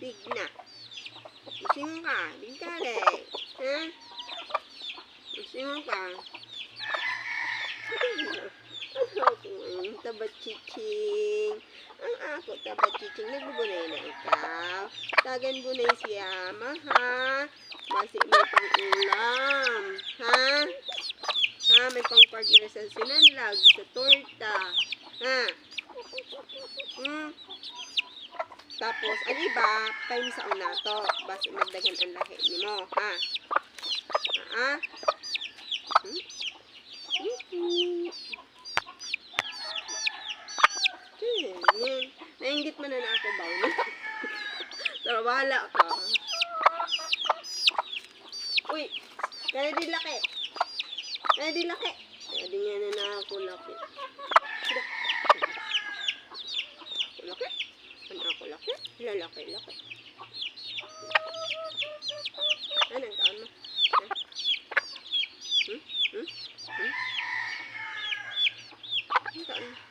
Big na. Gising. Big ka rin. Ha? Gising ka. Ang ako ang ako tabat chiching. Nagbubunay na ikaw. Tagan bunay siya. Maha. Basi may pang ulam. Ha? Ha? May pang partner sa sinanlag, sa torta. Ha? Hmm? Tapos, ang iba, time sa una to. Basi magdagan ang lahi ni mo. Ha? Ha? Hmm? Hmm? Nainggit mo na na ako ba? Pero bahala ka. Uy, kaya di laki. Kaya di laki. Kaya di nga na na ako laki. laki-laki. Anong taon mo? Hmm? Hmm? Hmm? Anong taon mo?